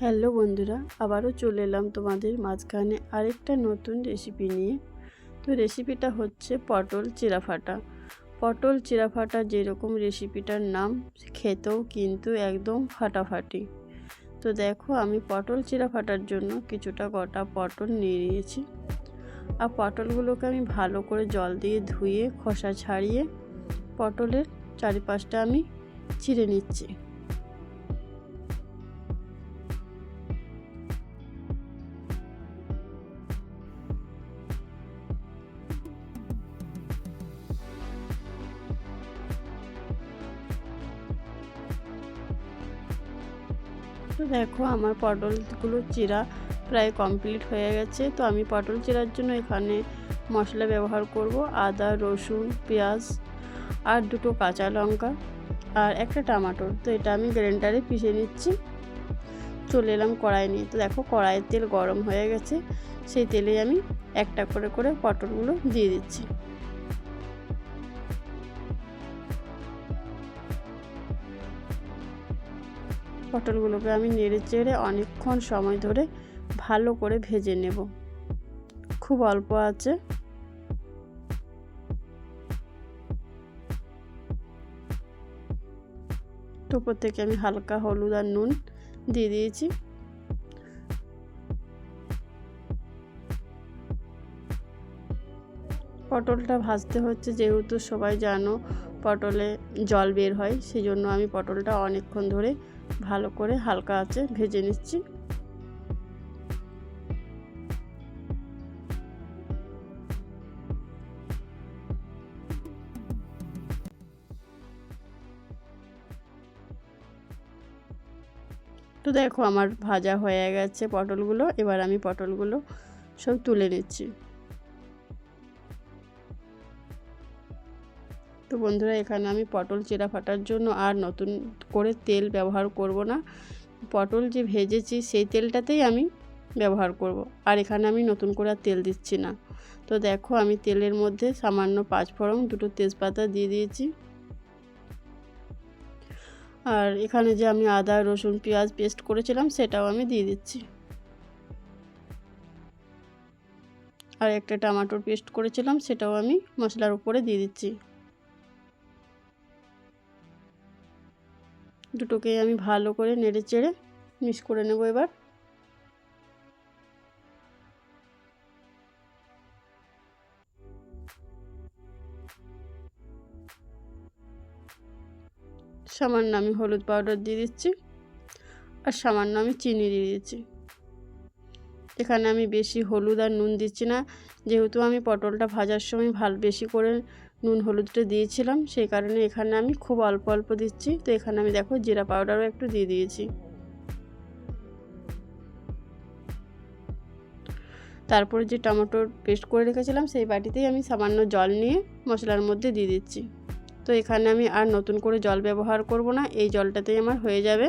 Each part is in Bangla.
হ্যালো বন্ধুরা, আবারও চলে এলাম তোমাদের মাঝখানে আরেকটা নতুন রেসিপি নিয়ে। তো রেসিপিটা হচ্ছে পটল চিরাফাটা পটল চিরাফাটা যেরকম রেসিপিটার নাম, খেতেও কিন্তু একদম ফাটাফাটি। তো দেখো, আমি পটল চিরাফাটার জন্য কিছুটা গোটা পটল নিয়ে নিয়েছি। আর পটলগুলোকে আমি ভালো করে জল দিয়ে ধুয়ে, খোসা ছাড়িয়ে পটলের চারিপাশটা আমি চিড়ে নিচ্ছি। তো দেখো, আমার পটলগুলো চিরা প্রায় কমপ্লিট হয়ে গেছে। তো আমি পটল চিরার জন্য এখানে মশলা ব্যবহার করব। আদা, রসুন, পেঁয়াজ আর দুটো কাঁচা লঙ্কা আর একটা টমাটোর। তো এটা আমি গ্রাইন্ডারে পিষে নিচ্ছি। চলে এলাম কড়াই নিয়ে। তো দেখো, কড়াইয়ের তেল গরম হয়ে গেছে। সেই তেলে আমি একটা করে করে পটলগুলো দিয়ে দিচ্ছি। পটলগুলোকে আমি নেড়ে চেড়ে অনেকক্ষণ সময় ধরে ভালো করে ভেজে নেব। খুব অল্প আছে। উপর থেকে আমি হালকা হলুদ আর নুন দিয়ে দিয়েছি। পটলটা ভাজতে হচ্ছে, যেহেতু সবাই জানো পটলে জল বের হয় সেই জন্য আমি পটলটা অনেকক্ষণ ধরে ভালো করে হালকা আছে ভেজে নিচ্ছি। তো দেখো আমার ভাজা হয়ে গেছে পটলগুলো, এবার আমি পটলগুলো সব তুলে নিচ্ছি। তো বন্ধুরা, এখানে আমি পটল চেরা ফাটার জন্য আর নতুন করে তেল ব্যবহার করব না। পটল যে ভেজেছি সেই তেলটাতেই আমি ব্যবহার করব। আর এখানে আমি নতুন করে আর তেল দিচ্ছি না। তো দেখো, আমি তেলের মধ্যে সামান্য পাঁচ পাঁচফোড়ন দুটো তেজপাতা দিয়ে দিয়েছি। আর এখানে যে আমি আদা, রসুন, পেঁয়াজ পেস্ট করেছিলাম, সেটাও আমি দিয়ে দিচ্ছি। আর একটা টমাটোর পেস্ট করেছিলাম, সেটাও আমি মশলার উপরে দিয়ে দিচ্ছি। দুটোকে আমি ভালো করে নেড়ে চেড়ে মিক্স করে নেব এবার। সামান্য আমি হলুদ পাউডার দিয়ে দিচ্ছি আর সামান্য আমি চিনি দিয়ে দিচ্ছি। এখানে আমি বেশি হলুদ আর নুন দিচ্ছি না, যেহেতু আমি পটলটা ভাজার সময় ভালো বেশি করে নুন, হলুদটা দিয়েছিলাম, সেই কারণে এখানে আমি খুব অল্প অল্প দিচ্ছি। তো এখানে আমি দেখো জিরা পাউডারও একটু দিয়ে দিয়েছি। তারপরে যে টমেটোর পেস্ট করে রেখেছিলাম, সেই বাটিতেই আমি সামান্য জল নিয়ে মশলার মধ্যে দিয়ে দিচ্ছি। তো এখানে আমি আর নতুন করে জল ব্যবহার করব না, এই জলটাতেই আমার হয়ে যাবে।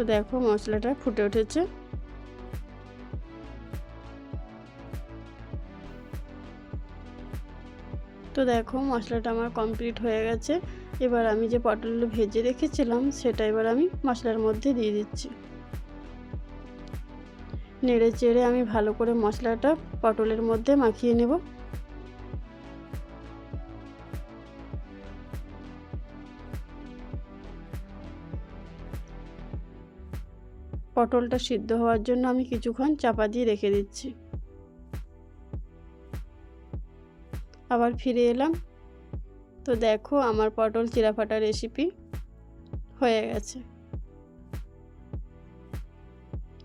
তো দেখো মশলাটা ফুটে উঠেছে। তো দেখো মশলাটা আমার কমপ্লিট হয়ে গেছে। এবার আমি যে পটলগুলো ভেজে রেখেছিলাম, সেটা এবার আমি মশলার মধ্যে দিয়ে দিচ্ছি। নেড়ে চেড়ে আমি ভালো করে মশলাটা পটলের মধ্যে মাখিয়ে নেব। পটলটা সিদ্ধ হওয়ার জন্য আমি কিছুক্ষণ চাপা দিয়ে রেখে দিচ্ছি। আবার ফিরে এলাম। তো দেখো আমার পটল চিরাফাটা রেসিপি হয়ে গেছে।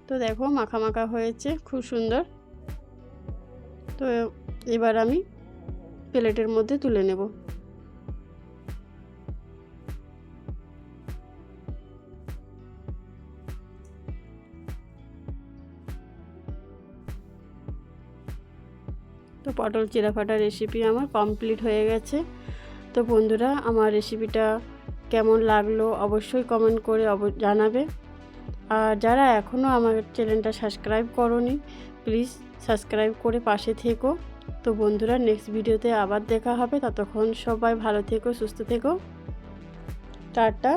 তো দেখো মাখা মাখা হয়েছে, খুব সুন্দর। তো এবার আমি প্লেটের মধ্যে তুলে নেব। তো পটল চিরাফাটা রেসিপি আমার কমপ্লিট হয়ে গেছে। তো বন্ধুরা, আমার রেসিপিটা কেমন লাগল অবশ্যই কমেন্ট করে জানাবে। আর যারা এখনও আমার চ্যানেলটা সাবস্ক্রাইব করনি প্লিজ সাবস্ক্রাইব করে পাশে থেকো। তো বন্ধুরা নেক্সট ভিডিওতে আবার দেখা হবে। ততক্ষণ সবাই ভালো থেকো, সুস্থ থেকো। টাটা।